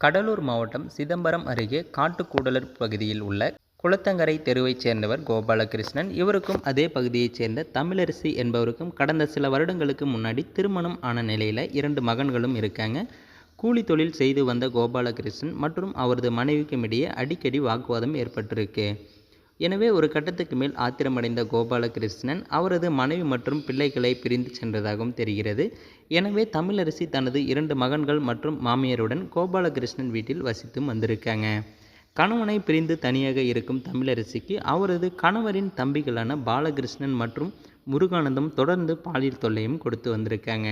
கடலூர் மாவட்டம் சிதம்பரம் அருகே காட்டுக்கூடலூர் பகுதியில் உள்ள குளத்தங்கரை தெருவைச் சேர்ந்தவர் கோபாலகிருஷ்ணன். இவருக்கும் அதே பகுதியைச் சேர்ந்த தமிழரசி என்பவருக்கும் கடந்த சில வருடங்களுக்கு முன்னாடி திருமணம் ஆன நிலையில் இரண்டு மகன்களும் இருக்காங்க. கூலி தொழில் செய்து வந்த கோபாலகிருஷ்ணன் மற்றும் அவரது மனைவிக்கும் இடையே அடிக்கடி வாக்குவாதம் ஏற்பட்டிருக்கு. எனவே ஒரு கட்டத்துக்கு மேல் ஆத்திரமடைந்த கோபாலகிருஷ்ணன் அவரது மனைவி மற்றும் பிள்ளைகளை பிரிந்து சென்றதாகவும் தெரிகிறது. எனவே தமிழரசி தனது இரண்டு மகன்கள் மற்றும் மாமியாருடன் கோபாலகிருஷ்ணன் வீட்டில் வசித்தும் வந்திருக்காங்க. கணவனை பிரிந்து தனியாக இருக்கும் தமிழரசிக்கு அவரது கணவரின் தம்பிகளான பாலகிருஷ்ணன் மற்றும் முருகானந்தம் தொடர்ந்து பாலியல் தொல்லையும் கொடுத்து வந்திருக்காங்க.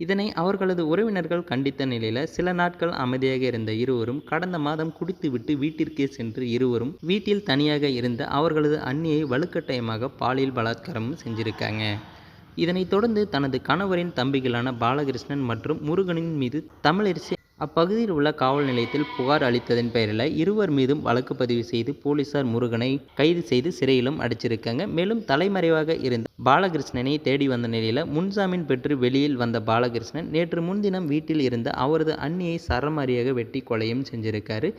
இதனை அவர்களது உறவினர்கள் கண்டித்த நிலையில் சில நாட்கள் அமைதியாக இருந்த இருவரும் கடந்த மாதம் குடித்துவிட்டு வீட்டிற்கே சென்று இருவரும் வீட்டில் தனியாக இருந்த அவர்களது அண்ணியை வலுக்கட்டாயமாக பாலியல் பலாத்காரமும் செஞ்சிருக்காங்க. இதனைத் தொடர்ந்து தனது கணவரின் தம்பிகளான பாலகிருஷ்ணன் மற்றும் முருகனின் மீது தமிழரசி அப்பகுதியில் உள்ள காவல் நிலையத்தில் புகார் அளித்ததன் பெயரில் இருவர் மீதும் வழக்கு பதிவு செய்து போலீசார் முருகனை கைது செய்து சிறையிலும் அடைச்சிருக்காங்க. மேலும் தலைமறைவாக இருந்த பாலகிருஷ்ணனை தேடி வந்த நிலையில் முன்ஜாமீன் பெற்று வெளியில் வந்த பாலகிருஷ்ணன் நேற்று முன்தினம் வீட்டில் இருந்த அவரது அண்ணியை சரமாரியாக வெட்டி கொலையும் செஞ்சிருக்காரு.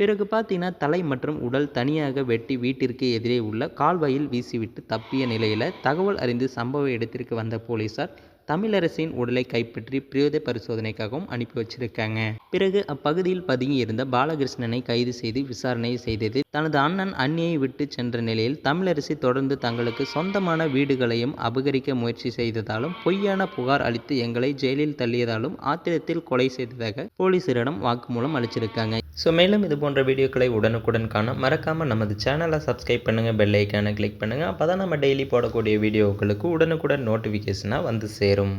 பிறகு பார்த்தீங்கன்னா தலை மற்றும் உடல் தனியாக வெட்டி வீட்டிற்கு எதிரே உள்ள கால்வாயில் வீசிவிட்டு தப்பிய நிலையில் தகவல் அறிந்து சம்பவ இடத்திற்கு வந்த போலீசார் தமிழரசின் உடலை கைப்பற்றி பிரேத பரிசோதனைக்காகவும் அனுப்பி வச்சிருக்காங்க. பிறகு அப்பகுதியில் பதுங்கி இருந்த பாலகிருஷ்ணனை கைது செய்து விசாரணை செய்தது தனது அண்ணன் அன்னியை விட்டு சென்ற நிலையில் தமிழரசி தொடர்ந்து தங்களுக்கு சொந்தமான வீடுகளையும் அபகரிக்க முயற்சி செய்ததாலும் பொய்யான புகார் அளித்து எங்களை ஜெயிலில் தள்ளியதாலும் ஆத்திரத்தில் கொலை செய்ததாக போலீசாரிடம் வாக்குமூலம் அளிச்சிருக்காங்க. ஸோ மேலும் இது போன்ற வீடியோக்களை உடனுக்குடன் காண மறக்காமல் நமது சேனலை சப்ஸ்கிரைப் பண்ணுங்கள் பெல் ஐக்கானை கிளிக் பண்ணுங்கள் அப்போ தான் நம்ம டெய்லி போடக்கூடிய வீடியோக்களுக்கு உடனுக்குடன் நோட்டிஃபிகேஷனாக வந்து சேரும்.